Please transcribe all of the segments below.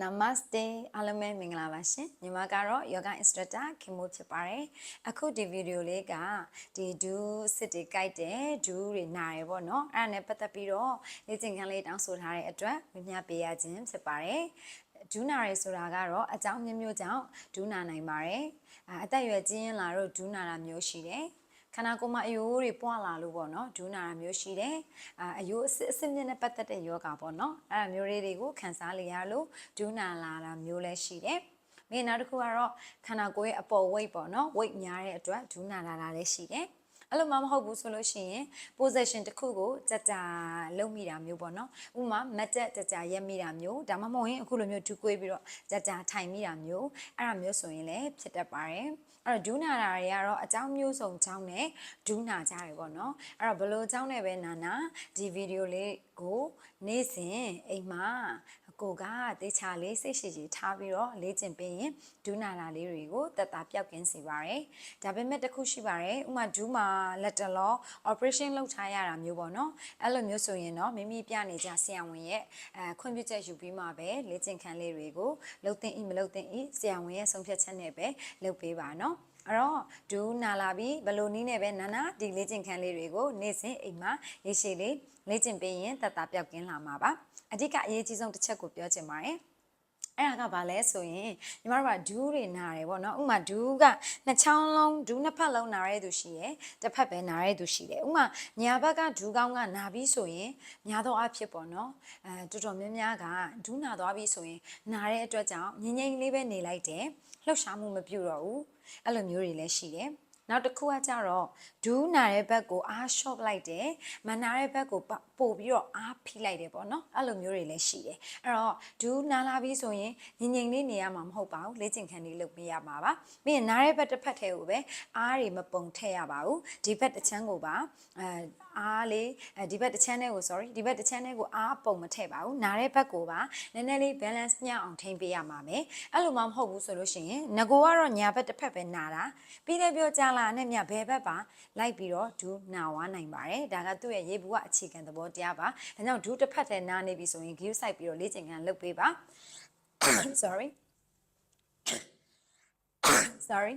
Namaste အားလုံးပဲမင်္ဂလာပါရှင်ညီမကတော့ yoga instructor ခင်မိုးဖြစ်ပါတယ်အခုဒီဗီဒီယိုလေးကဒီဒူးစစ်တွေကြိုက်တယ်ဒူးတွေနာရယ်ပေါ့နော်အဲ့ဒါနဲ့ပတ်သက်ပြီးတော့လေ့ကျင့်ခန်းလေးတောင်းဆိုထားတဲ့အတွက်ဝမျှပေးရခြင်းဖြစ်ပါတယ်ဒူးနာရယ်ဆိုတာကတော့အကြောင်းမျိုးမျိုးကြောင့်ဒူးနာနိုင်ပါတယ်အာအသက်အရွယ်ကြီးရင်လာတော့ဒူးနာတာမျိုးရှိတယ် ခန္ဓာကိုယ်မှာအယိုးတွေပွားလာလို့ပေါ့နော်ဒူးနာတာမျိုးရှိတယ်အာအယိုးအစစ်အစစ်မြင့်နဲ့ပတ်သက်တဲ့ယောဂပေါ့နော်အဲ့ဒါမျိုးလေးတွေကိုခံစားလေရလို့ဒူးနာလာတာမျိုးလည်းရှိတယ်မင်းနောက်တစ်ခုကတော့ခန္ဓာကိုယ်ရဲ့အပေါ် weight ပေါ့နော် weight များတဲ့အတွက်ဒူးနာလာတာလည်းရှိတယ်အဲ့လိုမှမဟုတ်ဘူးဆိုလို့ရှိရင် position တစ်ခုကိုကြကြလုံးမိတာမျိုးပေါ့နော်ဥပမာမတ်တက်ကြကြရက်မိတာမျိုးဒါမှမဟုတ်ရင်အခုလိုမျိုးဒူးကွေးပြီးတော့ကြကြထိုင်မိတာမျိုးအဲ့ဒါမျိုးဆိုရင်လည်းဖြစ်တတ်ပါတယ် အဲ့တော့ဒူးနာတာတွေကတော့အကြောင်းမျိုးစုံကြောင်းနဲ့ဒူးနာကြတယ်ပေါ့နော်အဲ့တော့ဘလို့ကြောင်းနဲ့ပဲနာနာဒီဗီဒီယိုလေးကိုနေ့စဉ်အိမ်မှာကိုကတေချာလေးစိတ်ရှိရှိထားပြီးတော့လေ့ကျင့်ပေးရင်ဒူးနာတာလေးတွေကိုတက်တာပြောက်ကင်းစေပါတယ်ဒါပေမဲ့တစ်ခုရှိပါတယ်ဥပမာဒူးမှာလက်တလော operation လုပ်ထားရတာမျိုးပေါ့နော်အဲ့လိုမျိုးဆိုရင်တော့မိမိပြနေကြဆရာဝန်ရဲ့အဲခွင့်ပြုချက်ယူပြီးမှပဲလေ့ကျင့်ခန်းလေးတွေကိုလုပ်သင့်ဤမလုပ်သင့်ဤဆရာဝန်ရဲ့ဆုံးဖြတ်ချက်နဲ့ပဲလုပ်ပေးပါနော် အဲ့တော့ဒူးနာလာပြီးဘယ်လိုနည်းနဲ့ပဲနာနာဒီလေ့ကျင့်ခန်းလေးတွေကိုနေ့စဉ်အိမ်မှာရေရှည်လေးလေ့ကျင့်ပေးရင်တက်တာပြောက်ကင်းလာမှာပါအဓိကအရေးကြီးဆုံးတစ်ချက်ကိုပြောချင်ပါတယ် အဲ့ဒါကဘာလဲဆိုရင်ညီမတို့ကဒူးတွေနာတယ်ပေါ့နော်ဥမာဒူးကနှစ်ချောင်းလုံးဒူးနှစ်ဖက်လုံးနာရတဲ့သူရှိရယ်တစ်ဖက်ပဲနာရတဲ့သူရှိတယ်ဥမာညာဘက်ကဒူးကောင်းကနာပြီးဆိုရင်ညာတော့အဖြစ်ပေါ့နော်အဲတော်တော်များများကဒူးနာသွားပြီးဆိုရင်နာတဲ့အတွက်ကြောင့်ငြိမ်ငြိမ်လေးပဲနေလိုက်တယ်လှုပ်ရှားမှုမပြုတော့ဘူးအဲ့လိုမျိုးတွေလည်းရှိတယ် နောက်တစ်ခုကကြတော့ဒူးနာတဲ့ဘက်ကိုအားရှော့လိုက်တယ်မနာတဲ့ဘက်ကိုပို့ပြီးတော့အားဖိလိုက်တယ်ပေါ့နော်အဲ့လိုမျိုးတွေလည်းရှိတယ်အဲ့တော့ဒူးနာလာပြီးဆိုရင်ငြိမ်ငြိမ်လေးနေရမှာမဟုတ်ပါဘူးလေ့ကျင့်ခန်းလေးလုပ်ပေးရမှာပါပြီးရင်နားတဲ့ဘက်တစ်ဖက်ထဲကိုပဲအားတွေမပုံထည့်ရပါဘူးဒီဘက်တစ်ချမ်းကိုပါအဲအားလေးအဲဒီဘက်တစ်ချမ်းထဲကို sorry ဒီဘက်တစ်ချမ်းထဲကိုအားပုံမထည့်ပါဘူးနားတဲ့ဘက်ကိုပါနည်းနည်းလေး balance မျှအောင်ထိန်းပေးရမှာမယ်အဲ့လိုမှမဟုတ်ဘူးဆိုလို့ရှိရင်ငကိုကတော့ညာဘက်တစ်ဖက်ပဲနာတာပြီးလည်းပြောကြလားနဲ့မြဘယ်ဘက်ပါလိုက်ပြီးတော့ဒူးနာဝါနိုင်ပါတယ်ဒါကသူ့ရဲ့ရေဘူးကအခြေခံသဘောတရားပါဒါကြောင့်ဒူးတစ်ဖက်ထဲနားနေပြီဆိုရင် give side ပြီးတော့လေ့ကျင့်ခန်းလုပ်ပေးပါ sorry sorry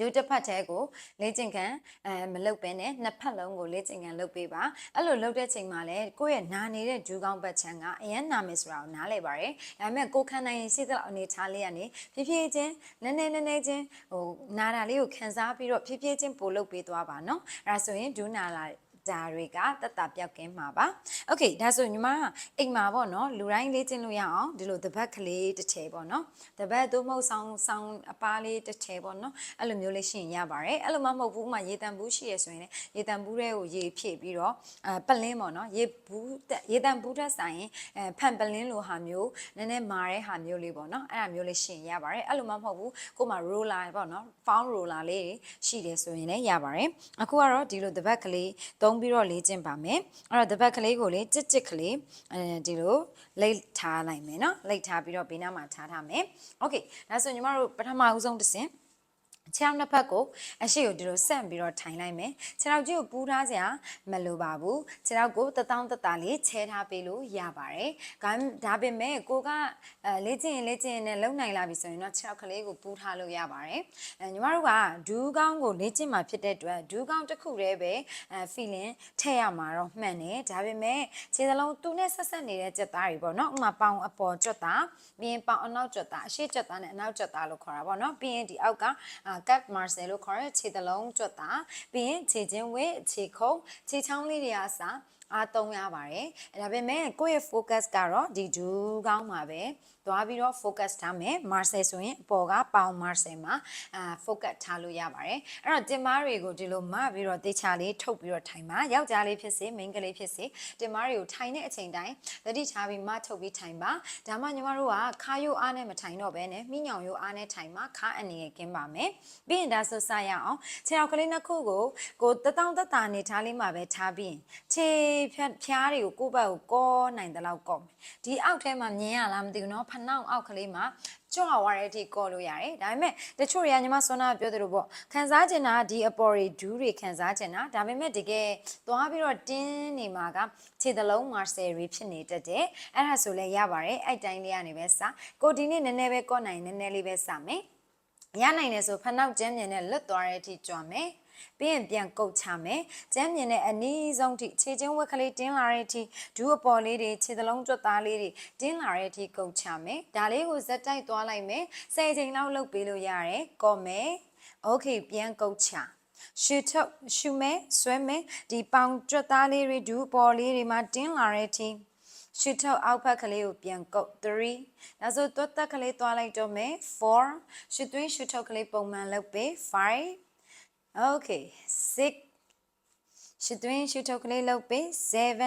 ဒုတစ်ဖက်ထဲကိုလေ့ကျင့်ခန်းအဲမလုပ်ဘဲနဲ့နှစ်ဖက်လုံးကိုလေ့ကျင့်ခန်းလုပ်ပေးပါအဲ့လိုလုပ်တဲ့ချိန်မှာလည်းကိုယ့်ရဲ့နာနေတဲ့ဒူးကောင်းဘက်ချမ်းကအရင်နာမယ်ဆိုတာကိုနားလည်ပါတယ်ဒါပေမဲ့ကိုယ်ခံနိုင်ရင်ရှိသလောက်အနေထားလေးကနေဖြည်းဖြည်းချင်းနည်းနည်းနည်းနည်းချင်းဟိုနာတာလေးကိုခံစားပြီးတော့ဖြည်းဖြည်းချင်းပို့လုပ်ပေးသွားပါနော်အဲ့ဒါဆိုရင်ဒူးနာလာ ဒါတွေကတက်တာပြောက်ကင်းမှာပါ။ Okay ဒါဆိုညီမကအိမ်မှာပေါ့နော်လူတိုင်းလေ့ကျင့်လို့ရအောင်ဒီလိုတပတ်ကလေးတစ်ထည်ပေါ့နော်။တပတ်သို့မဟုတ်ဆောင်းဆောင်းအပားလေးတစ်ထည်ပေါ့နော်။အဲ့လိုမျိုးလေးရှရင်ရပါတယ်။အဲ့လိုမှမဟုတ်ဘူးဥမာရေတံဘူးရှိရဆိုရင်လေရေတံဘူးတွေကိုရေဖြည့်ပြီးတော့အဲပလင်းပေါ့နော်။ရေဘူးရေတံဘူးတက်ဆိုင်ရင်အဲဖန်ပလင်းလိုဟာမျိုးနည်းနည်းမာတဲ့ဟာမျိုးလေးပေါ့နော်။အဲ့ဒါမျိုးလေးရှရင်ရပါတယ်။အဲ့လိုမှမဟုတ်ဘူးကို့မှာ roller ပေါ့နော်။ found roller လေးရှိတယ်ဆိုရင်လည်းရပါတယ်။အခုကတော့ဒီလိုတပတ်ကလေးသုံးပြီးတော့လေ့ကျင့်ပါမယ်အဲ့တော့တပတ်ကလေးကိုလေကြစ်ကြစ်ကလေးအဲဒီလိုလိတ်ထားလိုက်မယ်နော်လိတ်ထားပြီးတော့ဘေးနားမှာထားထားမယ်โอเคဒါဆိုညီမတို့ပထမဦးဆုံးတစ်ဆင့် ခြေထောက်နှစ်ဖက်ကိုအရှိကိုဒီလိုဆန့်ပြီးတော့ထိုင်လိုက်မယ်ခြေထောက်ကြီးကိုပူးထားစရာမလိုပါဘူးခြေထောက်ကိုတတောင်းတတလေးချဲထားပေးလို့ရပါတယ်ဒါဒါပေမဲ့ကိုကအဲလေ့ကျင့်ရင်လေ့ကျင့်ရင်လည်းလုံနိုင်လာပြီဆိုရင်တော့ခြေထောက်ကလေးကိုပူးထားလို့ရပါတယ်အဲညီမတို့ကဒူးကောင်းကိုလေ့ကျင့်မှာဖြစ်တဲ့အတွက်ဒူးကောင်းတစ်ခုတည်းပဲအဲ feeling ထည့်ရမှာတော့မှန်တယ်ဒါပေမဲ့ခြေစလုံးသူနဲ့ဆက်ဆက်နေတဲ့ကြက်သားတွေပေါ့နော်ဥမာပေါင်အပေါ်ကြက်သားပြီးရင်ပေါင်အနောက်ကြက်သားအရှိကြက်သားနဲ့အနောက်ကြက်သားလို့ခေါ်တာပေါ့နော်ပြီးရင်ဒီအောက်ကအာ cat marcel လို့ခေါ်တဲ့ခြေသလုံးကြွတ်တာပြီးရင်ခြေချင်းဝဲခြေခုံခြေချောင်းလေးတွေအစားအားသုံးရပါတယ်အဲဒါပေမဲ့ကိုယ့်ရဲ့ focus ကတော့ဒီဒူးကောင်းမှာပဲ သွားပြီးတော့ focus ထားမယ် marcel ဆိုရင်အပေါ်ကပေါင် marcel မှာအာ focus ထားလို့ရပါတယ်အဲ့တော့တင်မားတွေကိုဒီလိုမပြီးတော့တေချာလေးထုတ်ပြီးတော့ထိုင်ပါယောက်ျားလေးဖြစ်စေမိန်းကလေးဖြစ်စေတင်မားတွေကိုထိုင်တဲ့အချိန်တိုင်းသတိထားပြီးမထုတ်ပြီးထိုင်ပါဒါမှညီမတို့ကခါယိုအားနဲ့မထိုင်တော့ဘဲနဲ့မိညောင်ယိုအားနဲ့ထိုင်မှာခါအနေနဲ့ကင်းပါမယ်ပြီးရင်ဒါဆိုစရအောင်ခြေထောက်ကလေးနှစ်ခုကိုကိုတတောင်းတတာနေထားလေးမှာပဲထားပြီးခြေ ဖြတ်ဖျားတွေကိုကိုယ့်ဘက်ကိုကောနိုင်တဲ့လောက်ကော့မယ်ဒီအောက်ထဲမှာမြင်ရလားမသိဘူးเนาะ ဖနှောက်အောက်ကလေးမှာကြွသွားတဲ့အထိကော့လို့ရတယ်ဒါပေမဲ့တချို့တွေကညီမဆွမ်းနာပြောသလိုပေါ့ခံစားချင်တာကဒီအပေါ်တွေဒူးတွေခံစားချင်တာဒါပေမဲ့တကယ်သွားပြီးတော့တင်းနေမှာကခြေသလုံးမာဆယ်တွေဖြစ်နေတတ်တယ်အဲ့ဒါဆိုလဲရပါတယ်အဲ့တိုင်းလေးကနေပဲစကိုဒီနေ့နည်းနည်းပဲကော့နိုင်နည်းနည်းလေးပဲစမယ်ရနိုင်တယ်ဆိုဖနှောက်ကျမ်းမြင်နဲ့လွတ်သွားတဲ့အထိကြွမယ် ပြီးရင်ပြန်ကုတ်ချမယ်ကျမ်းမြင်တဲ့အနည်းဆုံးထိခြေချင်းဝက်ကလေးတင်းလာတဲ့အထိဒူးအပေါ်လေးတွေခြေသလုံးကြွသားလေးတွေတင်းလာတဲ့အထိကုတ်ချမယ်ဒါလေးကိုဇက်တိုက်သွားလိုက်မယ်၁၀ချိန်လောက်လုပ်ပေးလို့ရတယ်ကော့မယ်โอเคပြန်ကုတ်ချရှူထုတ်ရှူမဲဆွဲမဲဒီပေါင်ကြွသားလေးတွေဒူးအပေါ်လေးတွေမှာတင်းလာတဲ့အထိရှူထုတ်အောက်ဖက်ကလေးကိုပြန်ကုတ်3ဒါဆိုသွတ်သက်ကလေးသွားလိုက်တော့မယ်4ရှူသွင်းရှူထုတ်ကလေးပုံမှန်လုပ်ပေး5 Okay, six. ရှစ်သွင်းရှစ်ထုတ်ကလေးလုပ်ပေး7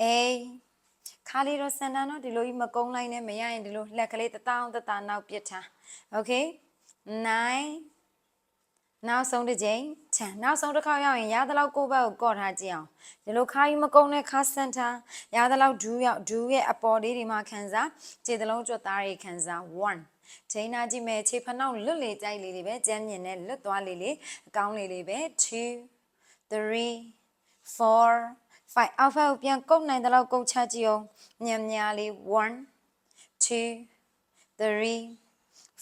8ခါလေးတော့စန်တာနော်ဒီလိုကြီးမကုန်းလိုက်နဲ့မရရင်ဒီလိုလက်ကလေးတတောင်းတတနောက်ပြစ်ထား Okay 9နောက်ဆုံးတစ်ချိန်10နောက်ဆုံးတစ်ခေါက်ရောက်ရင်ရသလောက်ကိုယ့်ဘက်ကိုကော့ထားကြည့်အောင်ဒီလိုခါကြီးမကုန်းနဲ့ခါစန်ထားရသလောက်ဒူးရောက်ဒူးရဲ့အပေါ်လေးတွေမှာခံစားခြေသလုံးကျွတ်သားတွေခံစား1 ချိန်နာကြည့်မယ်ခြေဖနှောက်လွတ်လေကြိုက်လေးလေးပဲကြမ်းမြင်နဲ့လွတ်သွားလေးလေးအကောင်းလေးလေးပဲ2 3 4 5အောက်ဖက်ကိုပြန်ကုတ်နိုင်တဲ့လောက်ကုတ်ချကြည့်အောင်ညံညာလေး1 2 3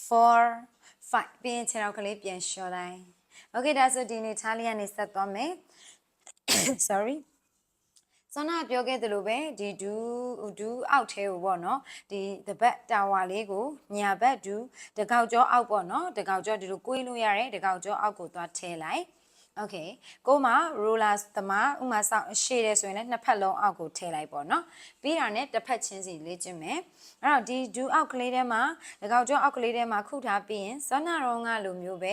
4 5ပြီးရင်ခြေထောက်ကလေးပြန်လျှော်လိုက် Okay ဒါဆိုဒီနေ့ထားလေးကနေဆက်သွားမယ် sorry စောနာပြောခဲ့သလိုပဲဒီဒူးဒူးအောက်ထဲကိုပေါ့နော်ဒီတပတ်တာဝါလေးကိုညာဘက်ဒူးတကောက်ကျောအောက်ပေါ့နော်တကောက်ကျောဒီလိုကိုင်းလို့ရတယ်တကောက်ကျောအောက်ကိုသွားထည့်လိုက် โอเคကိုမ roller သမားဥမာဆောက်ရှေ့တယ်ဆိုရင်လည်းနှစ်ဖက်လုံးအောက်ကိုထည့်လိုက်ပေါ့နော်ပြီးတာနဲ့တစ်ဖက်ချင်းစီလေ့ကျင့်မယ်အဲ့တော့ဒီဒူအောက်ကလေးထဲမှာတကောက်ကျောအောက်ကလေးထဲမှာခုထားပြီးရင်စောနာရောကလိုမျိုးပဲ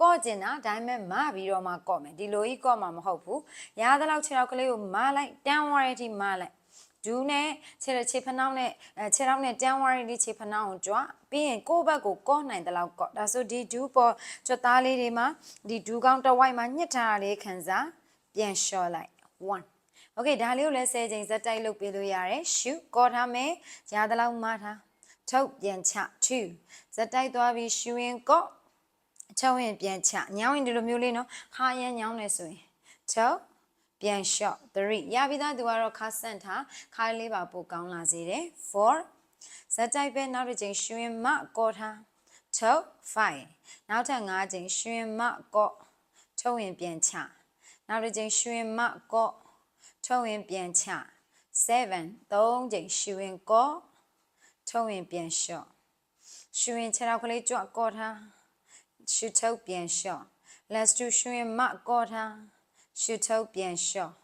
ကော့ကျင်တာဒါပေမဲ့မပြီးတော့မှကော့မယ်ဒီလိုကြီးကော့မှာမဟုတ်ဘူးရသလောက်ခြေထောက်ကလေးကိုမလိုက်တန်းဝရတီမလိုက် ဒူးနဲ့ခြေခြေဖနှောင်းနဲ့အဲခြေထောက်နဲ့တန်းဝရတီခြေဖနှောင်းကိုကြွပြီးရင်ကိုယ့်ဘက်ကိုကော့နိုင်တဲ့လောက်ကော့ဒါဆိုဒီဒူးပေါ်ကြွသားလေးတွေမှာဒီဒူးကောင်းတစ်ဝိုက်မှာညှစ်ထားတာလေးခံစားပြန်လျှော်လိုက်1 Okay ဒါလေးကိုလည်း10ချိန်ဇက်တိုက်လုပ်ပေးလို့ရတယ်ရှုကော့ထားမယ်ရသလောက်မထားထုတ်ပြန်ချ2ဇက်တိုက်သွားပြီးရှူရင်ကော့ချုပ်ရင်ပြန်ချညောင်းရင်ဒီလိုမျိုးလေးနော်ခါရမ်းညောင်းနေဆိုရင်ချုပ် ပြန်လျှော့3ရပြီးသားသူကတော့ခါဆန့်ထားခါလေးပါပိုကောင်းလာစေတယ်4ဇက်တိုက်ပဲနောက်တစ်ချိန်ရှူရင်မကော့ထားချုပ်5နောက်ထပ်5ချိန်ရှူရင်မကော့ချုပ်ရင်ပြန်ချနောက်တစ်ချိန်ရှူရင်မကော့ထုတ်ရင်ပြန်ချ7 3ချိန်ရှူရင်ကော့ထုတ်ရင်ပြန်လျှော့ရှူရင်ခြေထောက်ကလေးကြွကော့ထားရှူထုတ်ပြန်လျှော့ let's do ရှူရင်မကော့ထား ရှူထုတ်ပြန်လျှော့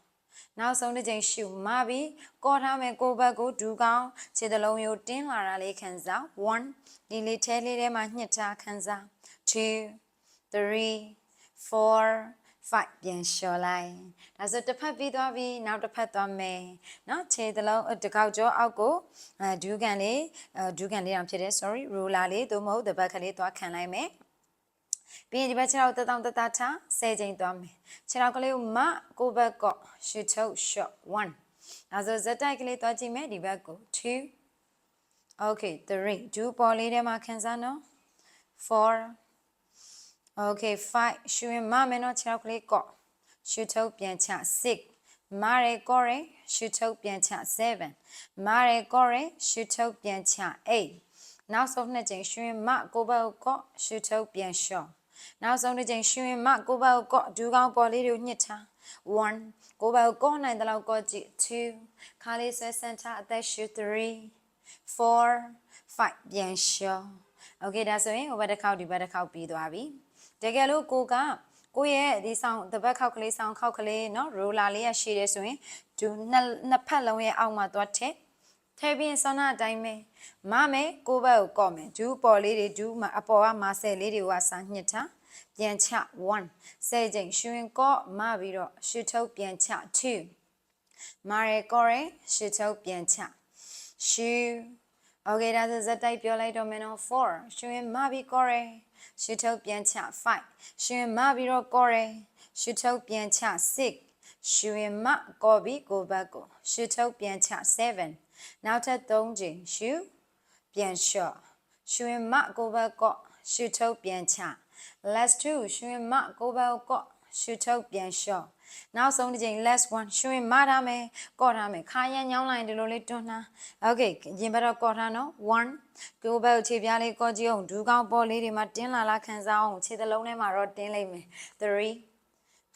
နောက်ဆုံးတစ်ချိန်ရှူမပြီးကော့ထားမယ်ကိုဘက်ကိုဒူးကောင်းခြေသလုံးရိုးတင်းလာတာလေးခံစား1ဒီလေးထဲလေးထဲမှာညှစ်ထားခံစား2 3 4 5ပြန်လျှော်လိုက်ဒါဆိုတစ်ဖက်ပြီးသွားပြီနောက်တစ်ဖက်သွားမယ်เนาะခြေသလုံးတစ်ခေါက်ကျော်အောက်ကိုအဲဒူးကန်လေးအဲဒူးကန်လေးတောင်ဖြစ်တယ် sorry roller လေးသို့မဟုတ်တပတ်ကလေးသွားခံလိုက်မယ် ပြီးရင်ဒီဘက်ခြေထောက်တက်တောင်တက်တာထား10ချိန်သွားမယ်ခြေထောက်ကလေးကိုမကိုဘက်ကော့ရှူထုတ် shot 1ဒါဆိုဇက်တိုက်ကလေးသွားကြည့်မယ်ဒီဘက်ကို2 okay 3ဒူးပေါ်လေးထဲမှာခံစားနော်4 Okay 5ရှူရင်မမယ်နော်ခြေထောက်ကလေးကော့ရှူထုတ်ပြန်ချ6မားရဲကော့ရဲရှူထုတ်ပြန်ချ7မားရဲကော့ရဲရှူထုတ်ပြန်ချ8 နောက်ဆုံးနှစ်ချိန်ရှူရင်မကိုဘက်ကိုကော့ရှူထုတ်ပြန်လျှော့နောက်ဆုံးတစ်ချိန်ရှူရင်မကိုဘက်ကိုကော့ဒူးကောင်းပေါ်လေးတွေကိုညှစ်ထား1ကိုဘက်ကိုကော့နိုင်တဲ့လောက်ကော့ကြည့်2ခါလေးဆွဲဆန်ထားအသက်ရှူ3 4 5ပြန်လျှော့ Okay ဒါဆိုရင်ဟိုဘက်တစ်ခေါက်ဒီဘက်တစ်ခေါက်ပြီးသွားပြီတကယ်လို့ကိုကကိုရဲ့ဒီဆောင်တပတ်ခောက်ကလေးဆောင်ခောက်ကလေးเนาะရိုလာလေးရရှိတယ်ဆိုရင်ဒူနှစ်နှစ်ဖက်လုံးရဲ့အောက်မှာသွားထည့် ထည့်ပြီးဆောနာအတိုင်းပဲမမယ်ကိုဘက်ကိုကော့မယ်ဒူးပေါ်လေးတွေဒူးမှာအပေါ်ကမာဆယ်လေးတွေကစာညှစ်ထားပြန်ချ1ဆယ်ချိန်ရှူရင်ကော့မပြီးတော့ရှူထုတ်ပြန်ချ2မာရဲကော့ရဲရှူထုတ်ပြန်ချရှူ Okay ဒါဆိုဇက်တိုက်ပြောလိုက်တော့မယ်နော်4ရှူရင်မပြီးကော့ရဲရှုထုတ်ပြန်ချ5ရှင်မပြီးတော့ကော်ရဲရှုထုတ်ပြန်ချ6ရှူရင်မကော်ပြီးကိုယ့်ဘက်ကိုရှူထုတ်ပြန်ချ7 နောက်ထပ်3ချိန်ရှူပြန်လျှော့ရှူရင်မကိုယ့်ဘက်ကော့ရှူထုတ်ပြန်ချ last 2ရှူရင်မကိုယ့်ဘက်ကော့ရှူထုတ်ပြန်လျှော့နောက်ဆုံးတစ်ချိန် last 1ရှူရင်မထားမယ်ကော့ထားမယ်ခါရမ်းညောင်းလိုက်ဒီလိုလေးတွန်းထား okay ရင်ဘက်တော့ကော့ထားနော်1ကိုယ့်ဘက်ခြေပြားလေးကော့ကြည့်အောင်ဒူးကောင်းပေါ်လေးတွေမှာတင်းလာလာခံစားအောင်ခြေသလုံးထဲမှာတော့တင်းလိုက်မယ်3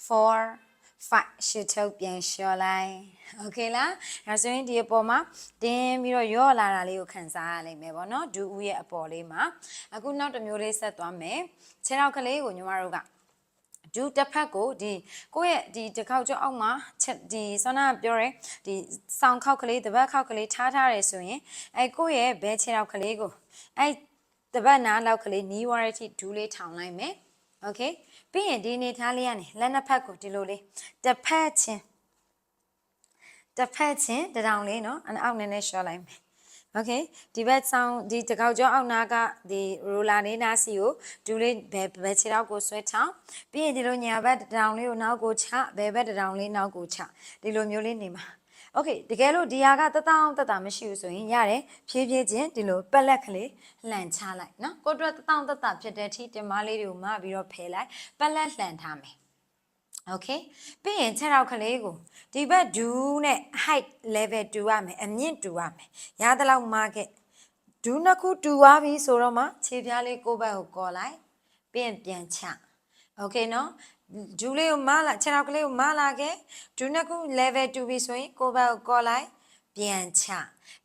4 5ရှစ်ထုတ်ပြန်လျှော့လိုက်โอเคလားဒါဆိုရင်ဒီအပေါ်မှာတင်းပြီးတော့ရော့လာတာလေးကိုခံစားရလိမ့်မယ်ပေါ့နော်ဒူးဦးရဲ့အပေါ်လေးမှာအခုနောက်တစ်မျိုးလေးဆက်သွားမယ်ခြေထောက်ကလေးကိုညီမတို့ကဒူးတစ်ဖက်ကိုဒီကိုယ့်ရဲ့ဒီတစ်ခေါက်ကျောအောက်မှာချက်ဒီဆောနာပြောရဲဒီဆောင်းခေါက်ကလေးတပတ်ခေါက်ကလေးထားထားတယ်ဆိုရင်အဲကိုယ့်ရဲ့ဘဲခြေထောက်ကလေးကိုအဲတပတ်နားလောက်ကလေးနီးဝရတိဒူးလေးထောင်လိုက်မယ်โอเค ပြီးရင်ဒီအနေထားလေးကနေလက်နှစ်ဖက်ကိုဒီလိုလေးတစ်ဖက်ချင်းတစ်ဖက်ချင်းတထောင်လေးเนาะအောက်နည်းနည်းရှော့လိုက်မယ်โอเคဒီဘက်ဆောင်ဒီတကောက်ကျောအောက်နာကဒီရိုလာလေးနာစီကိုဒူးလေးဘယ်ဘယ်ခြေထောက်ကိုဆွဲထောင်ပြီးရင်ဒီလိုညာဘက်တထောင်လေးကိုနောက်ကိုချဘယ်ဘက်တထောင်လေးနောက်ကိုချဒီလိုမျိုးလေးနေမှာ โอเคတကယ်လို့ဒီဟာကတတောင်းတတမရှိဘူးဆိုရင်ရတယ်ဖြည်းဖြည်းချင်းဒီလိုပက်လက်ကလေးလှန်ချလိုက်เนาะကိုအတွက်တတောင်းတတဖြစ်တဲ့အထိတင်မလေးတွေကိုမပြီးတော့ဖယ်လိုက်ပက်လက်လှန်ထားမယ် โอเคပြီးရင်ခြေထောက်ကလေးကိုဒီဘက်ဒူးနဲ့ height level တူရမယ်အမြင့်တူရမယ်ရသလောက် market ဒူးနှစ်ခုတူသွားပြီဆိုတော့မှခြေပြားလေးကိုယ့်ဘက်ကိုကော်လိုက်ပြီးရင်ပြန်ချโอเคနော် ဒူးလေးကိုမလာခြေထောက်ကလေးကိုမလာခဲ့ဒူးနှစ်ခု level တူပြီဆိုရင်ကိုယ့်ဘက်ကိုကော်လိုက်ပြန်ချ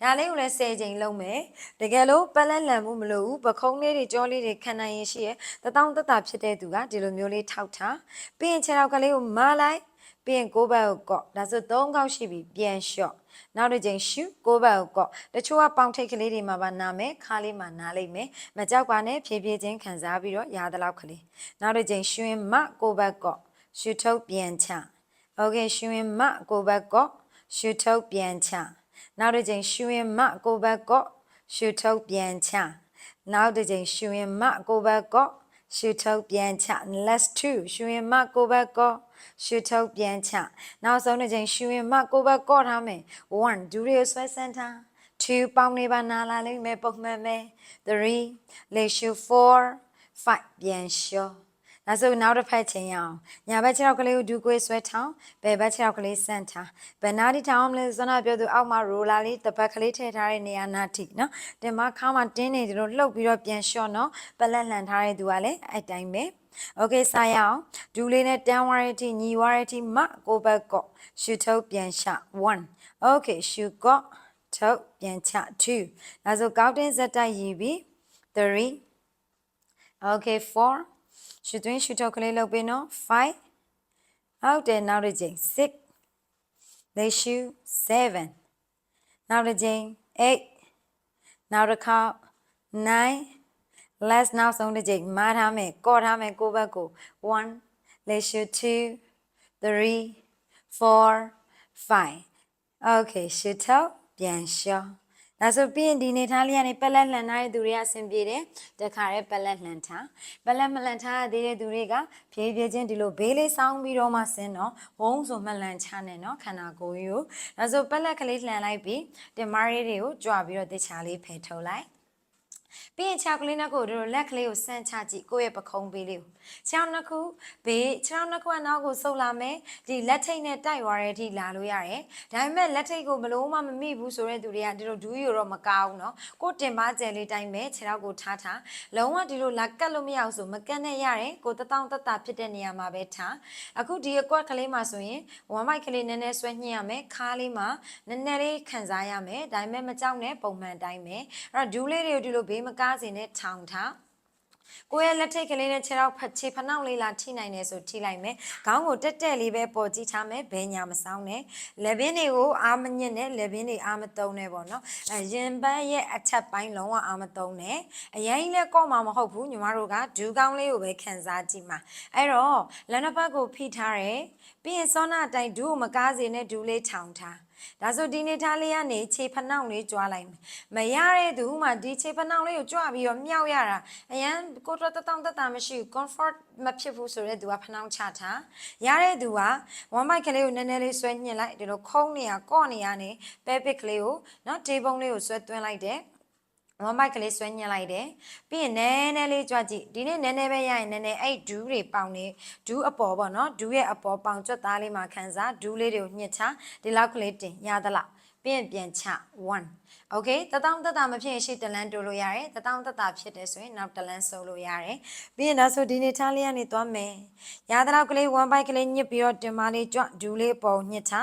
ဒါလေးကိုလည်း10ချိန်လုံးမယ်တကယ်လို့ပက်လက်လန်မှုမလို့ဘူးပခုံးလေးတွေကြောလေးတွေခံနိုင်ရင်ရှိရတတောင်းတတဖြစ်တဲ့သူကဒီလိုမျိုးလေးထောက်ထားပြီးရင်ခြေထောက်ကလေးကိုမလိုက်ပြီးရင်ကိုယ့်ဘက်ကိုကော့ဒါဆို၃ခေါက်ရှိပြီပြန်လျှော့ နောက်တစ်ချိန်ရှူကိုယ့်ဘက်ကိုကော့တချို့ကပေါင်ထိတ်ကလေးတွေမှာပါနာမယ်ခါလေးမှာနားလိုက်မယ်မကြောက်ပါနဲ့ဖြည်းဖြည်းချင်းခံစားပြီးတော့ရားသလောက်ကလေးနောက်တစ်ချိန်ရှူရင်မကိုယ့်ဘက်ကော့ရှူထုတ်ပြန်ချโอเคရှူရင်မကိုယ့်ဘက်ကော့ရှူထုတ်ပြန်ချနောက်တစ်ချိန်ရှူရင်မကိုယ့်ဘက်ကော့ရှူထုတ်ပြန်ချနောက်တစ်ချိန်ရှူရင်မကိုယ့်ဘက်ကော့ ရှူထုတ်ပြန်ချ last 2ရှူရင်မကိုယ့်ဘက်ကော့ရှူထုတ်ပြန်ချနောက်ဆုံးတစ်ချိန်ရှူရင်မကိုယ့်ဘက်ကော့ထားမယ်1ဒူရီဆွဲစမ်းထား2ပေါင်းနေပါနာလာလိမ့်မယ်ပုံမှန်ပဲ3လေရှူ4 5ပြန်လျှော့ ဒါဆိုနောက်တစ်ဖက်ချင်းရအောင်ညာဘက်ခြေထောက်ကလေးကိုဒူးကွေးဆွဲထောင်းဘယ်ဘက်ခြေထောက်ကလေးဆန့်ထားဘယ်နာတီထောင်းမလဲဇနာပြောသူအောက်မှာရိုလာလေးတစ်ပတ်ကလေးထည့်ထားတဲ့နေရာနာတီနော်တင်မခါမှတင်းနေတယ်လို့လှုပ်ပြီးတော့ပြန်လျှော့နော်ပလက်လှန်ထားတဲ့သူကလည်းအဲ့တိုင်းပဲโอเคစာရအောင်ဒူးလေးနဲ့တန်ဝရတီညီဝရတီမကိုဘက်ကော့ရှူထုတ်ပြန်ချ1 okay ရှူကော့ထုတ်ပြန်ချ2ဒါဆိုကောက်တင်ဇက်တိုက်ရည်ပြီး3 okay 4 ရှူသွင်းရှူထုတ်ကလေးလုပ်ပေးနော်5ဟုတ်တယ်နောက်တစ်ချိန်6 they shoe 7နောက်တစ်ချိန်8နောက်တစ်ခေါက်9 let's နောက်ဆုံးတစ်ချိန်မားထားမယ်ကော့ထားမယ်ကိုယ့်ဘက်ကို1 let's shoe 2 3 4 5 okay ရှစ်ထောက်ပြန်ရှော့ ဒါဆိုပြီးရင်ဒီနေထားလေးကနေပက်လက်လှန်ထားတဲ့သူတွေကအဆင်ပြေတယ်တခါရဲပက်လက်လှန်ထားပက်လက်မလှန်ထားသေးတဲ့သူတွေကဖြည်းဖြည်းချင်းဒီလိုဘေးလေးစောင်းပြီးတော့မှဆင်းတော့ဝုန်းဆိုမလှန်ချနေနော်ခန္ဓာကိုယ်ကြီးကိုဒါဆိုပက်လက်ကလေးလှန်လိုက်ပြီးတင်မားလေးတွေကိုကြွပြီးတော့တခြားလေးဖယ်ထုတ်လိုက် ပြီးရင်ခြောက်ကလေးနှစ်ခုတို့လက်ကလေးကိုဆန့်ချကြည့်ကိုယ့်ရဲ့ပခုံးပေးလေးကိုခြောက်နှစ်ခုဘေးခြောက်နှစ်ခုကနောက်ကိုဆုပ်လာမယ်ဒီလက်ထိတ်နဲ့တိုက်သွားတဲ့အထိလာလို့ရတယ်ဒါပေမဲ့လက်ထိတ်ကိုဘလို့မှမမိဘူးဆိုတဲ့သူတွေကဒီလိုဒူးယူတော့မကောင်းနော်ကိုတင်ပါကျယ်လေးတိုင်းပဲခြေထောက်ကိုထားထားလုံးဝဒီလိုလာကတ်လို့မရအောင်ဆိုမကတ်နဲ့ရတယ်ကိုတတောင်းတတဖြစ်တဲ့နေရာမှာပဲထားအခုဒီအကွက်ကလေးမှာဆိုရင်ဝမ်မိုက်ကလေးနည်းနည်းဆွဲညှိရမယ်ခါးလေးမှာနည်းနည်းလေးခံစားရမယ်ဒါပေမဲ့မကြောက်နဲ့ပုံမှန်တိုင်းပဲအဲ့တော့ဒူးလေးတွေကိုဒီလိုဘေးမကားစင်နဲ့ထောင်ထားကိုယ့်ရဲ့လက်ထိတ်ကလေးနဲ့ခြေထောက်ဖက်ခြေဖနှောက်လေးလာထိနိုင်တယ်ဆိုထိလိုက်မယ်ခေါင်းကိုတက်တက်လေးပဲပေါ်ကြည့်ထားမယ်ဘဲညာမဆောင်နဲ့လက်ဘင်းတွေကိုအာမညစ်နဲ့လက်ဘင်းတွေအာမတုံးနဲ့ပေါ့နော်အဲရင်ပန်းရဲ့အထက်ပိုင်းလုံးဝအာမတုံးနဲ့အရင်ကြီးလည်းကော့မှာမဟုတ်ဘူးညီမတို့ကဒူးကောင်းလေးကိုပဲခံစားကြည့်မှာအဲ့တော့လက်နှစ်ပတ်ကိုဖိထားတယ်ပြီးရင်စောနာတိုင်ဒူးကိုမကားစေနဲ့ဒူးလေးထောင်ထား ဒါဆိုဒီနေသားလေးကနေခြေဖနှောင့်လေးကြွားလိုက်မယ်မရတဲ့သူမှဒီခြေဖနှောင့်လေးကိုကြွားပြီးတော့မြောက်ရတာအရန်ကိုတော့တတောင်တတမရှိဘူး comfort မဖြစ်ဘူးဆိုတော့သူကဖနှောင့်ချထားရတဲ့သူက one mic ကလေးကိုနည်းနည်းလေးဆွဲညှစ်လိုက်ဒီလိုခုံးနေရကော့နေရနေပဲပစ်ကလေးကိုနော်တေးပုံးလေးကိုဆွဲသွင်းလိုက်တယ် ဝမ်ဘိုက်ကလေးဆွဲညှက်လိုက်တယ်ပြီးရင်နည်းနည်းလေးကြွကြည့်ဒီနေ့နည်းနည်းပဲရရင်နည်းနည်းအဲ့ဒူးတွေပေါင်နေဒူးအပေါ်ပေါ့နော်ဒူးရဲ့အပေါ်ပေါင်ကြွက်သားလေးမှာခံစားဒူးလေးတွေကိုညှစ်ချဒီလောက်ကလေးတင်ရသလားပြီးရင်ပြန်ချ1 okay တတောင်းတတမဖြစ်ရင်ရှေ့တလန်းတိုးလို့ရတယ်တတောင်းတတဖြစ်တယ်ဆိုရင်နောက်တလန်းဆုပ်လို့ရတယ်ပြီးရင်ဒါဆိုဒီနေ့ထားလေးကနေသွားမယ်ရသလောက်ကလေးဝမ်ဘိုက်ကလေးညှစ်ပြီးတော့တင်မလေးကြွဒူးလေးအပေါ်ညှစ်ချ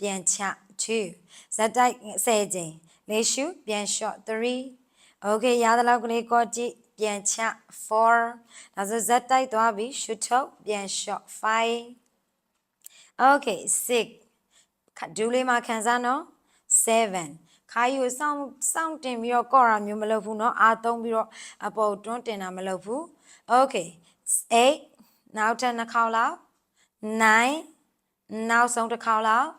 ပြန်ချ2ဇက်တိုက်10ချိန်လေးရှုပြန် shot 3 Okay ရသလောက်ကလေးကောကြည့်ပြန်ချ4ဒါဆိုဇက်တိုက်သွားပြီရှုထုတ်ပြန် shot 5 Okay 6ခဒူးလေးမှာခံစားနော်7ခါယူစောင်းစောင်းတင်ပြီးတော့ကော့ရာမျိုးမလုပ်ဘူးเนาะအာသုံးပြီးတော့အပေါ်တွန်းတင်တာမလုပ်ဘူး Okay 8နောက်ထပ်နှစ်ခေါက်လောက်9နောက်ဆုံးတစ်ခေါက်လောက်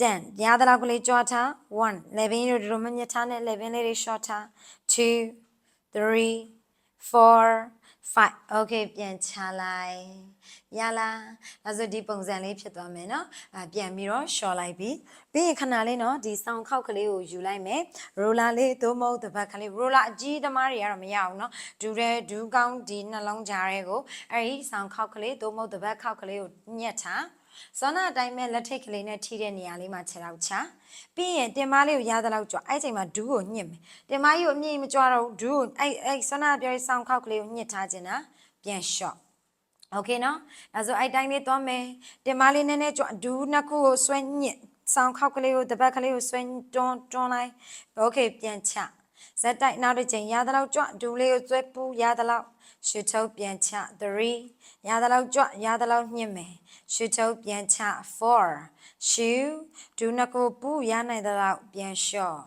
10ရသလောက်ကလေးကြွားထား1 11တို့ဒီလိုမညစ်ထားနဲ့11လေးတွေ short ထား2 3 4 5 okay ပြန်ချလိုက်ရလားဒါဆိုဒီပုံစံလေးဖြစ်သွားမယ်เนาะအပြန်ပြီးတော့ short လိုက်ပြီပြီးရင်ခဏလေးเนาะဒီဆောင်းခောက်ကလေးကိုယူလိုက်မယ် roller လေးသို့မဟုတ်တပတ်ကလေး roller အကြီးသမားတွေကတော့မရအောင်เนาะဒူတဲ့ဒူးကောင်းဒီနှလုံးကြားရဲကိုအဲ့ဒီဆောင်းခောက်ကလေးသို့မဟုတ်တပတ်ခောက်ကလေးကိုညက်ထား စောနာအတိုင်းမဲ့လက်ထိတ်ကလေးနဲ့ထိတဲ့နေရာလေးမှာခြေထောက်ချပြီးရင်တင်မလေးကိုရသလောက်ကြွအဲ့ချိန်မှာဒူးကိုညှစ်မယ်တင်မကြီးကိုအမြင့်မကြွတော့ဒူးကိုအဲ့အဲ့စောနာပြောရေးဆောင်းခောက်ကလေးကိုညှစ်ထားခြင်းတာပြန်လျှော့โอเคနော်အဲဆိုအဲ့တိုင်းလေးသွားမယ်တင်မလေးနည်းနည်းကြွဒူးနှစ်ခုကိုဆွဲညှစ်ဆောင်းခောက်ကလေးကိုတပတ်ကလေးကိုဆွဲတွန်းတွန်းလိုက်โอเคပြန်ချ ဇက်တိုက်နောက်တစ်ချိန်ရသလောက်ကြွဒူးလေးကိုဆွဲပူရသလောက်ရှုထုတ်ပြန်ချ3ရသလောက်ကြွရသလောက်ညှစ်မယ်ရှုထုတ်ပြန်ချ4ရှုဒူးနှစ်ခုပူရနိုင်သလောက်ပြန်လျှော့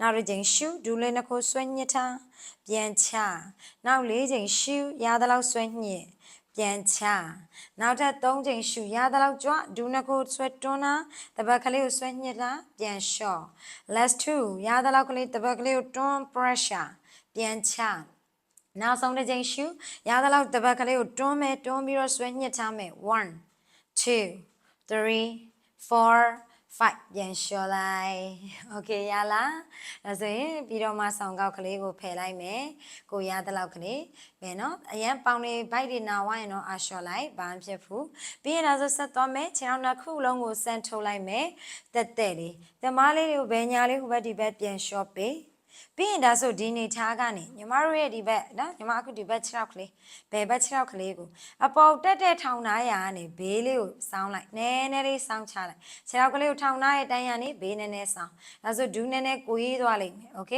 နောက်တစ်ချိန်ရှုဒူးလေးနှစ်ခုဆွဲညှစ်ထားပြန်ချနောက်လေးချိန်ရှုရသလောက်ဆွဲညှစ် ပြန်ချနောက်ထပ်၃ချိန်ရှူရသလောက်ကြွဒူးနှစ်ခုဆွဲတွန်းတာတပတ်ကလေးကိုဆွဲညှစ်တာပြန်လျှော့ last 2ရသလောက်ကလေးတပတ်ကလေးကိုတွန်း pressure ပြန်ချနောက်ဆုံးတစ်ချိန်ရှူရသလောက်တပတ်ကလေးကိုတွန်းမယ်တွန်းပြီးတော့ဆွဲညှစ်ထားမယ်1 2 3 4 5ပြန်လျှော်လိုက်โอเคရလားဒါဆိုရင်ပြီးတော့မှဆောင်းကောက်ကလေးကိုဖယ်လိုက်မယ်ကိုရသလောက်ကလေးဘယ်နော်အရန်ပေါင်လေးဘိုက်တွေနာဝိုင်းတော့အလျှော်လိုက်ဘာမှဖြစ်ဘူးပြီးရင်ဒါဆိုဆက်သွားမယ်ခြေထောက်နှစ်ခုလုံးကိုစမ်းထုတ်လိုက်မယ်တက်တက်လေးတမားလေးတွေကိုဘယ်ညာလေးဟိုဘက်ဒီဘက်ပြန်လျှော့ပေး ပြီးရင်ဒါဆိုဒီနေထားကနေညီမတို့ရဲ့ဒီဘက်နော်ညီမအခုဒီဘက်ခြေထောက်ကလေးဘယ်ဘက်ခြေထောက်ကလေးကိုအပေါ်တက်တက်ထောင်သားရာကနေဘေးလေးကိုစောင်းလိုက်နည်းနည်းလေးစောင်းချလိုက်ခြေထောက်ကလေးကိုထောင်သားရဲ့တိုင်းကနေဘေးနည်းနည်းစောင်းဒါဆိုဒူးနည်းနည်းကိုရေးသွားလိမ့်မယ်โอเค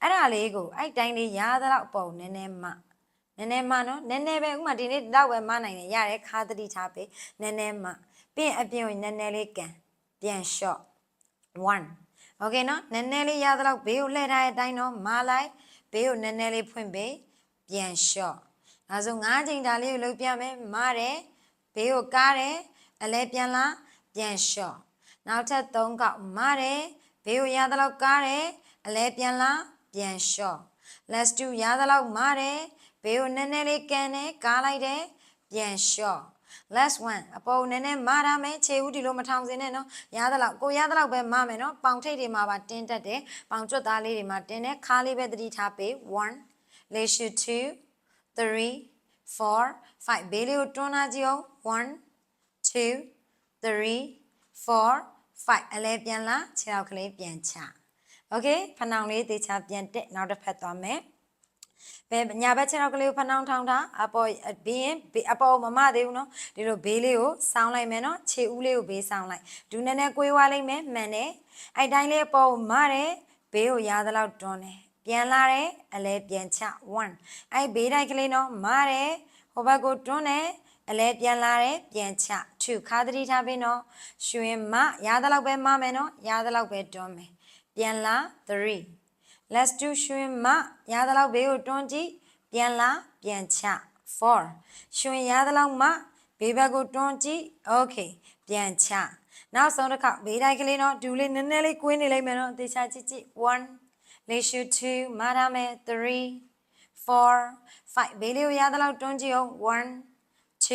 အဲ့ဒါလေးကိုအဲ့တိုင်းလေးရားသလောက်အပေါ်နည်းနည်းမှနည်းနည်းမှနော်နည်းနည်းပဲဥမာဒီနေ့တော့ပဲမနိုင်တယ်ရတယ်ခါသတိထားပေးနည်းနည်းမှပြီးရင်အပြင်ကိုနည်းနည်းလေးကန်ပြန်လျှော့1 โอเคနော်နည်းနည်းလေးရသလောက်ဘေးကိုလှည့်ထားတဲ့အတိုင်းတော့မာလိုက်ဘေးကိုနည်းနည်းလေးဖွင့်ပေးပြန်လျှော့ဒါဆို၅ချိန်ဒါလေးကိုလုပ်ပြမယ်မာတယ်ဘေးကိုကားတယ်အလဲပြန်လာပြန်လျှော့နောက်ထပ်၃កောက်မာတယ်ဘေးကိုရသလောက်ကားတယ်အလဲပြန်လာပြန်လျှော့ let's do ရသလောက်မာတယ်ဘေးကိုနည်းနည်းလေးကန်တယ်ကားလိုက်တယ်ပြန်လျှော့ last one အပေါ်နည်းနည်းမထားမယ်ခြေဦးဒီလိုမထောင်စင်းနဲ့နော်ရသလောက်ကိုရသလောက်ပဲမမယ်နော်ပေါင်ထိပ်တွေမှာပါတင်းတက်တယ်ပေါင်ကျွတ်သားလေးတွေမှာတင်းတယ်ခါလေးပဲတတိထားပေး1 ratio 2 3 4 5ဘေးလေးကိုတွန်းလာကြည့်အောင်1 2 3 4 5အလဲပြန်လာခြေထောက်ကလေးပြန်ချ Okay ဖနောင်လေးတေချာပြန်တက်နောက်တစ်ဖက်သွားမယ် ဘယ်ညာဘက်ခြေထောက်ကလေးကိုဖနှောင်းထောင်းတာအပေါ်ဘင်းအပေါ်မမသေးဘူးနော်ဒီလိုဘေးလေးကိုစောင်းလိုက်မယ်နော်ခြေဦးလေးကိုဘေးစောင်းလိုက်ဒူးနဲ့နဲ့ကွေးဝါလိုက်မယ်မှန်တယ်အဲ့တိုင်းလေးအပေါ်ကိုမတယ်ဘေးကိုရသလောက်တွန်းတယ်ပြန်လာတယ်အလဲပြန်ချ1အဲ့ဘေးတိုက်ကလေးနော်မတယ်ဟိုဘက်ကိုတွန်းတယ်အလဲပြန်လာတယ်ပြန်ချ2ခါသတိထားပေးနော်ရွှင်မရသလောက်ပဲမမယ်နော်ရသလောက်ပဲတွန်းမယ်ပြန်လာ3 let's do ရွှင်မရသလောက်ဘေးကိုတွန်းကြည့်ပြန်လာပြန်ချ4ရွှင်ရသလောက်မဘေးဘက်ကိုတွန်းကြည့် okay ပြန်ချနောက်ဆုံးတစ်ခါဘေးတိုင်းကလေးနော်ဒူးလေးနည်းနည်းလေးကွင်းနေလိုက်မယ်နော်သေချာကြည့်ကြည့်1 ratio 2မာထားမယ်3 4 5ဘေးလေးကိုရသလောက်တွန်းကြည့်အောင်1 2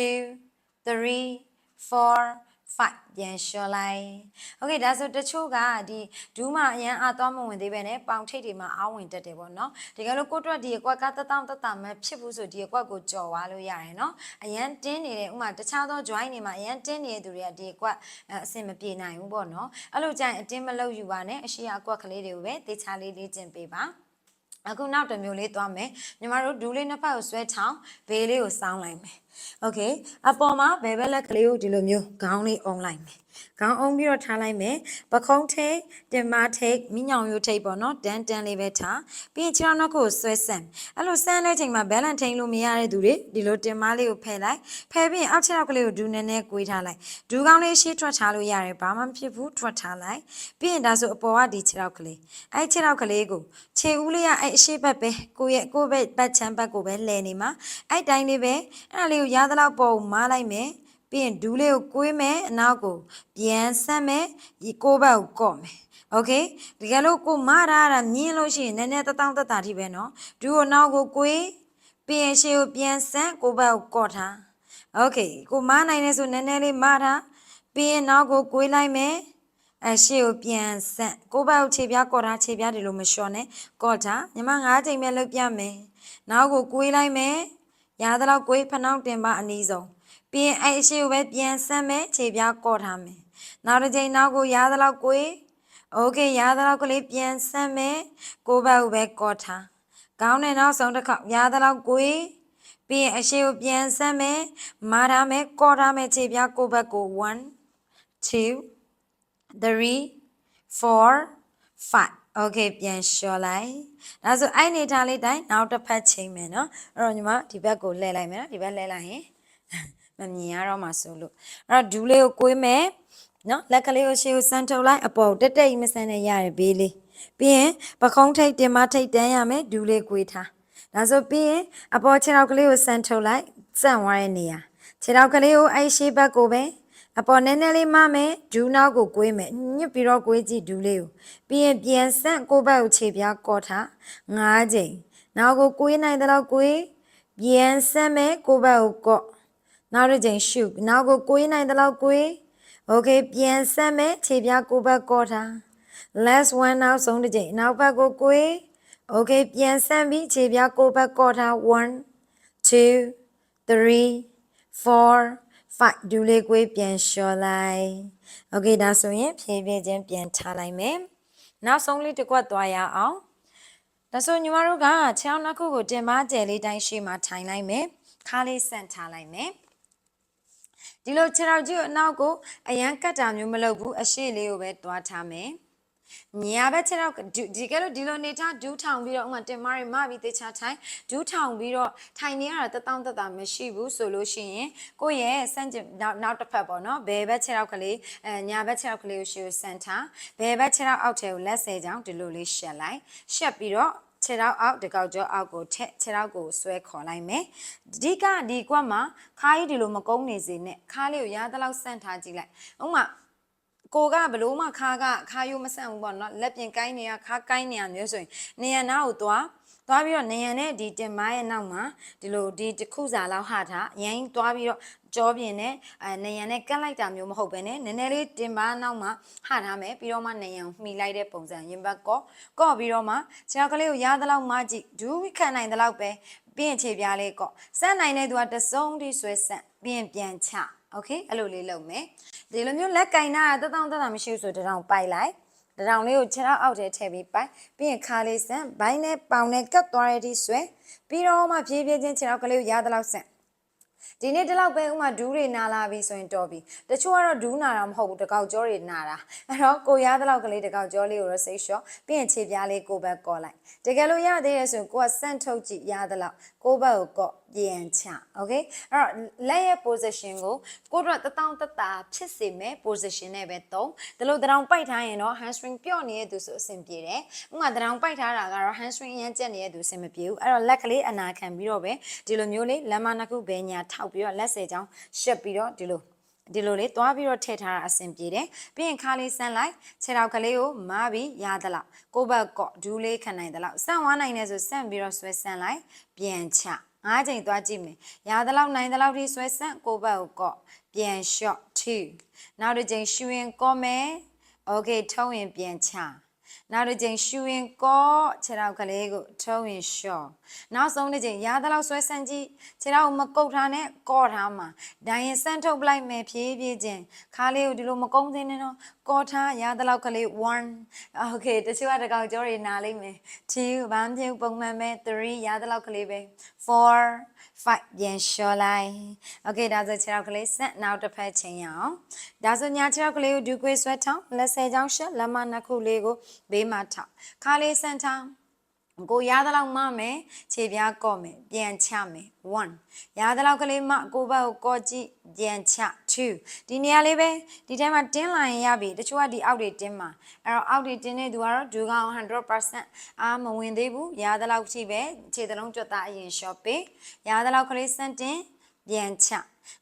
3 4 5 ပြန်လျှော်လိုက်။ Okay ဒါဆိုတချို့ကဒီဒူးမအရန်အားသွားမဝင်သေးပဲနဲ့ပေါင်ထိပ်တွေမှာအားဝင်တက်တယ်ပေါ့နော်။ဒီကလို့ကိုယ့်အတွက်ဒီအကွက်ကတတောင်တတမဖြစ်ဘူးဆိုဒီအကွက်ကိုကြော်သွားလို့ရတယ်နော်။အရန်တင်းနေတဲ့ဥမာတခြားသော join တွေမှာအရန်တင်းနေတဲ့သူတွေကဒီအကွက်အဆင်မပြေနိုင်ဘူးပေါ့နော်။အဲ့လိုကြရင်အတင်းမလုပ်ယူပါနဲ့အရှိအကွက်ကလေးတွေကိုပဲတေချာလေးလေးကျင့်ပေးပါ။အခုနောက်တစ်မျိုးလေးသွားမယ်ညီမတို့ဒူးလေးနှစ်ဖက်ကိုဆွဲထောင်ဘေးလေးကိုစောင်းလိုက်မယ်โอเคအပေါ်မှာဘယ်ဘက်လက်ကလေးကိုဒီလိုမျိုးခေါင်းလေးအုံလိုက်မယ်ခေါင်းအုံပြီးတော့ထားလိုက်မယ်ပခုံးထိတ်တင်မထိတ်မိညောင်ရိုးထိတ်ပေါ့နော်တန်းတန်းလေးပဲထားပြီးရင်ခြေထောက်နောက်ကိုဆွဲဆန့်အဲ့လိုဆန့်တဲ့ချိန်မှာဘဲလန်ထိန်လို့မရတဲ့သူတွေဒီလိုတင်မလေးကိုဖယ်လိုက်ဖယ်ပြီးရင်အောက်ခြေထောက်ကလေးကိုဒူးနဲနဲကွေးထားလိုက်ဒူးကောင်းလေးရှေ့ထွက်ထားလို့ရတယ်ဘာမှမဖြစ်ဘူးထွက်ထားလိုက်ပြီးရင်ဒါဆိုအပေါ်ကဒီခြေထောက်ကလေးအဲ့ခြေထောက်ကလေးကိုခြေဦးလေးကအဲ့အရှိဘက်ပဲကိုယ့်ရဲ့ကိုယ့်ဘက်ဘက်ချမ်းဘက်ကိုပဲလဲနေမှာအဲ့တိုင်းလေးပဲအဲ့ဒါလေး ကိုရသလောက်ပေါ်ကိုမားလိုက်မယ်ပြီးရင်ဒူးလေးကိုကွေးမယ်အနောက်ကိုပြန်ဆက်မယ်ဒီကိုယ့်ဘက်ကိုကော့မယ်โอเคတကယ်လို့ကိုမရတာမြင်လို့ရှိရင်နည်းနည်းတတောင်းတတာထိပဲเนาะဒူးကိုနောက်ကိုကွေးပြီးရင်ရှေ့ကိုပြန်ဆန့်ကိုယ့်ဘက်ကိုကော့ထားโอเคကိုမနိုင်နေဆိုနည်းနည်းလေးမထားပြီးရင်နောက်ကိုကွေးလိုက်မယ်အရှိကိုပြန်ဆက်ကိုယ့်ဘက်ကိုခြေပြားကော့ထားခြေပြားဒီလိုမလျှော်နဲ့ကော့ထားညီမ၅ချိန်ပဲလုပ်ပြမယ်နောက်ကိုကွေးလိုက်မယ် ရသလောက်ကွေးဖနှောင်းတင်ပါအနည်းဆုံးပြီးရင်အဲ့အရှိကိုပဲပြန်ဆက်မယ်ခြေပြားကော့ထားမယ်နောက်တစ်ချိန်နောက်ကိုရသလောက်ကွေးโอเคရသလောက်ကလေးပြန်ဆက်မယ်ကိုယ့်ဘက်ကိုပဲကော့ထားကောင်းတဲ့နောက်ဆုံးတစ်ခေါက်ရသလောက်ကွေးပြီးရင်အရှိကိုပြန်ဆက်မယ်မာထားမယ်ကော့ထားမယ်ခြေပြားကိုယ့်ဘက်ကို1 2 3 4 5 okay ပြန်လျှော်လိုက်ဒါဆိုအဲ့နေထားလေးတိုင်းနောက်တစ်ဖက်ချိန်မယ်နော်အဲ့တော့ညီမဒီဘက်ကိုလှည့်လိုက်မယ်နော်ဒီဘက်လှည့်လိုက်ရင်မမြင်ရတော့မှဆိုလို့အဲ့တော့ဒူးလေးကိုကွေးမယ်နော်လက်ကလေးကိုရှေ့ကိုစမ်းထုတ်လိုက်အပေါ်တက်တက်ကြီးမစမ်းနဲ့ရတယ်ဘေးလေးပြီးရင်ပခုံးထိတ်တင်မထိတ်တန်းရမယ်ဒူးလေးကွေးထားဒါဆိုပြီးရင်အပေါ်ခြေထောက်ကလေးကိုစမ်းထုတ်လိုက်စန့်သွားတဲ့နေရာခြေထောက်ကလေးကိုအဲ့ရှေ့ဘက်ကိုပဲ အပေါ်နည်းနည်းလေးမမယ်ဒူးနောက်ကိုကွေးမယ်ညစ်ပြီးတော့ကွေးကြည့်ဒူးလေးကိုပြီးရင်ပြန်ဆန့်ကိုယ့်ဘက်ကိုခြေပြားကော့ထား၅ချိန်နောက်ကိုကွေးနိုင်တဲ့လောက်ကွေးပြန်ဆန့်မယ်ကိုယ့်ဘက်ကိုကော့နောက်တစ်ချိန်ရှုနောက်ကိုကွေးနိုင်တဲ့လောက်ကွေး okay ပြန်ဆန့်မယ်ခြေပြားကိုယ့်ဘက်ကော့ထား last one နောက်ဆုံးတစ်ချိန်နောက်ဘက်ကိုကွေး okay ပြန်ဆန့်ပြီးခြေပြားကိုယ့်ဘက်ကော့ထား1 2 3 4 5ဒူလေးကွေးပြန်လျှော်လိုက်โอเคဒါဆိုရင်ဖြည်းဖြည်းချင်းပြန်ထားလိုက်မယ်နောက်ဆုံးလေးတစ်ခွက်သွားရအောင်ဒါဆိုညီမတို့ကခြေောက်နှစ်ခုကိုတင်မကျယ်လေးတိုင်းရှေ့မှာထိုင်လိုက်မယ်ခါလေးဆန့်ထားလိုက်မယ်ဒီလိုခြေထောက်ကြီးကိုအနောက်ကိုအရန်ကတ်တာမျိုးမလုပ်ဘူးအရှိလေးကိုပဲတွားထားမယ် ညာဘက်ခြေတော့ဒီကဲလို့ဒီလိုနေထားဒူးထောင်ပြီးတော့ဥမာတင်မရီမပြီးတေချာထိုင်ဒူးထောင်ပြီးတော့ထိုင်နေရတာတတောင်းတတာမရှိဘူးဆိုလို့ရှိရင်ကိုယ့်ရဲ့စန့်ကျင်နောက်နောက်တစ်ဖက်ပေါ့နော်ဘယ်ဘက်ခြေတော့ကလေးအဲညာဘက်ခြေတော့ကလေးကိုရှေ့ကိုစန့်ထားဘယ်ဘက်ခြေတော့အောက်ထဲကိုလက်ဆယ်ချောင်းဒီလိုလေးရှက်လိုက်ရှက်ပြီးတော့ခြေထောက်အောက်တကောက်ကျောအောက်ကိုထက်ခြေထောက်ကိုဆွဲခေါ်လိုက်မယ်အဓိကဒီကွက်မှာခါးကြီးဒီလိုမကုန်းနေစေနဲ့ခါးလေးကိုရသလောက်ဆန့်ထားကြည့်လိုက်ဥမာ ကိုကဘလို့မှခါကခါယိုးမဆန့်ဘူးပေါ့နော်လက်ပြင်ကိုင်းနေရခါကိုင်းနေရမျိုးဆိုရင်နေရနာကိုသွားသွားပြီးတော့နေရနဲ့ဒီတင်မရဲ့နောက်မှာဒီလိုဒီတစ်ခုစာလောက်ဟာထားရင်းသွားပြီးတော့ကြောပြင်းနဲ့အဲနေရနဲ့ကတ်လိုက်တာမျိုးမဟုတ်ပဲနဲ့နည်းနည်းလေးတင်ပါနောက်မှာဟာထားမယ်ပြီးတော့မှနေရကိုမှီလိုက်တဲ့ပုံစံရင်ဘတ်ကော့ကော့ပြီးတော့မှခြေထောက်ကလေးကိုရသလောက်မှကြည့်ဒူးခံနိုင်သလောက်ပဲပြီးရင်ခြေပြားလေးကော့စက်နိုင်တဲ့သူကတစုံထိဆွဲဆက်ပြီးရင်ပြန်ချ โอเคအဲ့လိုလေးလုပ်မယ်ဒီလိုမျိုးလက်ကင်နာတတောင်းတတာမရှိဘူးဆိုတတောင်းပိုက်လိုက်တတောင်လေးကိုခြေထောက်အောက်ထဲထည့်ပြီးပိုက်ပြီးရင်ခါလေးဆန့်ဘိုင်းနဲ့ပေါင်နဲ့ကတ်သွားတဲ့ဒီဆွဲပြီးတော့မှဖြည်းဖြည်းချင်းခြေထောက်ကလေးကိုရသလောက်ဆန့်ဒီနေ့ဒီလောက်ပဲဥမာဒူးတွေနာလာပြီဆိုရင်တော်ပြီတချို့ကတော့ဒူးနာတာမဟုတ်ဘူးတကောက်ကြောတွေနာတာအဲ့တော့ကိုရသလောက်ကလေးတကောက်ကြောလေးကိုတော့စိတ်လျှော့ပြီးရင်ခြေပြားလေးကိုဘက်ကော်လိုက်တကယ်လို့ရသေးရဆိုရင်ကိုကစန့်ထုတ်ကြည့်ရသလောက်ကိုဘက်ကိုကော့ ပြန်ချ okay အဲ့တော့လက်ရဲ့ position ကိုကိုတော့တတောင်တတာဖြစ်စေမဲ့ position နဲ့ပဲသုံးဒါလို့တတောင်ပိုက်ထားရင်တော့ hamstring ပြော့နေတဲ့သူဆိုအဆင်ပြေတယ်ဥမာတတောင်ပိုက်ထားတာကတော့ hamstring ရမ်းကျက်နေတဲ့သူအဆင်မပြေဘူးအဲ့တော့လက်ကလေးအနာခံပြီးတော့ပဲဒီလိုမျိုးလေးလမ်းမနှစ်ခုဘဲညာထောက်ပြီးတော့လက်ဆယ်ချောင်းရှက်ပြီးတော့ဒီလိုဒီလိုလေးသွားပြီးတော့ထည့်ထားတာအဆင်ပြေတယ်ပြီးရင်ခါလေးဆန်းလိုက်ခြေထောက်ကလေးကိုမပြီးရသလောက်ကိုဘက်ကော့ဒူးလေးခံနိုင်သလောက်ဆန့်ဝါနိုင်နေဆိုဆန့်ပြီးတော့ဆွဲဆန်းလိုက်ပြန်ချ ငါးချိန်သွားကြည့်မယ်ရသလောက်နိုင်သလောက်ထိဆွဲဆန့်ကိုယ့်ဘက်ကိုကော့ပြန် shot 2နောက်တစ်ချိန်ရှူရင်ကော့မယ် okay ထုံးရင်ပြန်ချနောက်တစ်ချိန်ရှူရင်ကော့ခြေထောက်ကလေးကိုထုံးရင် short နောက်ဆုံးတစ်ချိန်ရသလောက်ဆွဲဆန့်ကြည့်ခြေထောက်ကိုမကုတ်ထားနဲ့ကော့ထားမှာဒိုင်ရင်ဆန့်ထုတ်ပလိုက်မယ်ဖြည်းဖြည်းချင်းခါလေးကိုဒီလိုမကုန်းသင်းနဲ့တော့ကော့ထားရသလောက်ကလေး1 okay တချို့ကတကောင်ကြောတွေနားလိမ့်မယ်2ဘာမှမဖြစ်ဘူးပုံမှန်ပဲ3ရသလောက်ကလေးပဲ4 5ပြန်လျှော်လိုက် okay ဒါဆိုခြေထောက်ကလေးဆက်နောက်တစ်ဖက်ချိန်ရအောင်ဒါဆိုညာခြေထောက်ကလေးကိုဒူခွေးဆွဲထောင်းလက်ဆယ်ချောင်းရှက်လက်မနှစ်ခုလေးကိုဘေးမှာထောင်းခါလေးဆန့်ထောင်း ကိုရသလောက်မမယ်ခြေပြားကော့မယ်ပြန်ချမယ်1ရသလောက်ကလေးမကိုဘက်ကိုကော့ကြည့်ပြန်ချ2ဒီနေရာလေးပဲဒီထဲမှာတင်းလာရင်ရပြီတချို့ကဒီအောက်တွေတင်းမှာအဲ့တော့အောက်တွေတင်းနေသူကတော့ဒူကောင်100%အာမဝင်သေးဘူးရသလောက်ရှိပဲခြေသလုံးကြွတ်သားအရင် shop ပေးရသလောက်ကလေးစန့်တင်ပြန်ချ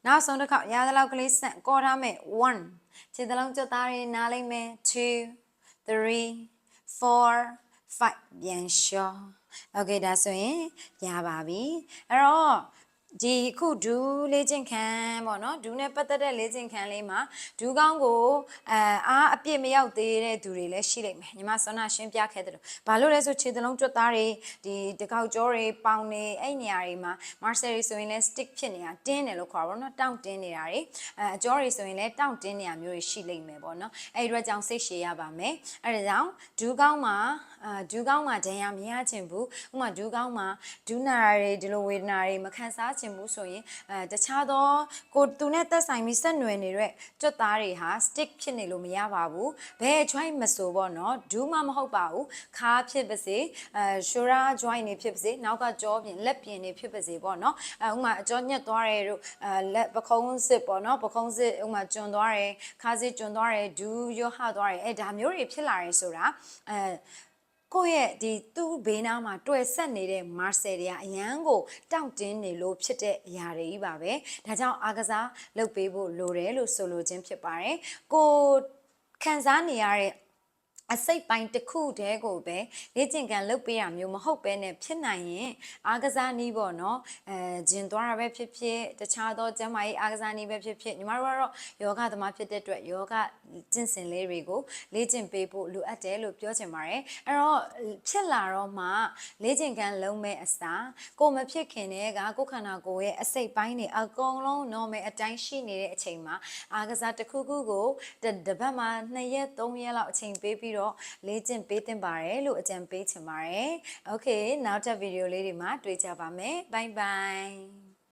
နောက်ဆုံးတစ်ခေါက်ရသလောက်ကလေးစန့်ကော်ထားမယ်1ခြေသလုံးကြွတ်သားတွေနားလိုက်မယ်2 3 4 5ပြန်လျှော okay ဒါဆိုရင်ရပါပြီအဲ့တော့ ဒီခုဒူးလေးချင်းခံပေါ့နော်ဒူးနဲ့ပတ်သက်တဲ့လေးချင်းခံလေးမှာဒူးကောင်းကိုအဲအားအပြစ်မရောက်သေးတဲ့သူတွေလည်းရှိလိမ့်မယ်ညီမစောနာရှင်းပြခဲ့တယ်လို့ဘာလို့လဲဆိုခြေသလုံးကျွတ်သားတွေဒီတကောက်ကြောတွေပေါင်တွေအဲ့နေရာတွေမှာ marcel တွေဆိုရင်လည်း stick ဖြစ်နေတာတင်းတယ်လို့ခေါ်ပါတော့နော်တောင့်တင်းနေတာတွေအဲအကြောတွေဆိုရင်လည်းတောင့်တင်းနေတာမျိုးတွေရှိလိမ့်မယ်ပေါ့နော်အဲ့ဒီအတွက်ကြောင့်စိတ်ရှည်ရပါမယ်အဲ့ဒါကြောင့်ဒူးကောင်းမှာအာဒူးကောင်းမှာဒဏ်ရာမရချင်ဘူးဥပမာဒူးကောင်းမှာဒူးနာတွေဒီလိုဝေဒနာတွေမခံစားချင်ဘူးဆိုရင်အဲတခြားသောကိုသူနဲ့သက်ဆိုင်ပြီးဆက်နွယ်နေတဲ့ကြွတ်သားတွေဟာ stick ဖြစ်နေလို့မရပါဘူးဘယ် joint မဆိုပေါ့နော်ဒူးမှမဟုတ်ပါဘူးခါဖြစ်ပါစေအဲ shoulder joint တွေဖြစ်ပါစေနောက်ကကြောပြင်လက်ပြင်တွေဖြစ်ပါစေပေါ့နော်အဲဥပမာအကြောညက်သွားတယ်တို့အဲလက်ပခုံးစစ်ပေါ့နော်ပခုံးစစ်ဥပမာကျွံသွားတယ်ခါစစ်ကျွံသွားတယ်ဒူးရောဟသွားတယ်အဲဒါမျိုးတွေဖြစ်လာတယ်ဆိုတာအဲ ကိုယ့်ရဲ့ဒီသူ့ဘေးနားမှာတွေ့ဆက်နေတဲ့မာဆယ်တွေကအရန်ကိုတောင့်တင်းနေလို့ဖြစ်တဲ့အရာတွေကြီးပါပဲဒါကြောင့်အားကစားလုပ်ပေးဖို့လိုတယ်လို့ဆိုလိုခြင်းဖြစ်ပါတယ်ကိုခံစားနေရတဲ့ အစိတ်ပိုင်းတစ်ခုတည်းကိုပဲလေ့ကျင့်ခန်းလုပ်ပေးရမျိုးမဟုတ်ပဲနဲ့ဖြစ်နိုင်ရင်အားကစားနည်းပေါ့နော်အဲဂျင်သွားတာပဲဖြစ်ဖြစ်တခြားသောကျန်းမာရေးအားကစားနည်းပဲဖြစ်ဖြစ်ညီမတို့ကတော့ယောဂသမားဖြစ်တဲ့အတွက်ယောဂကျင့်စဉ်လေးတွေကိုလေ့ကျင့်ပေးဖို့လိုအပ်တယ်လို့ပြောချင်ပါတယ်အဲ့တော့ဖြစ်လာတော့မှလေ့ကျင့်ခန်းလုံးမဲ့အစားကိုမဖြစ်ခင်တည်းကကိုယ်ခန္ဓာကိုယ်ရဲ့အစိတ်ပိုင်းတွေအကုန်လုံး normal အတိုင်းရှိနေတဲ့အချိန်မှာအားကစားတစ်ခုခုကိုတစ်တစ်ပတ်မှာ2ရက်3ရက်လောက်အချိန်ပေးပြီးတော့လေ့ကျင့်ပေးသင့်ပါတယ်လို့အကြံပေးချင်ပါတယ်။ Okay နောက်ထပ်ဗီဒီယိုလေးတွေမှာတွေ့ကြပါမယ်။ Bye bye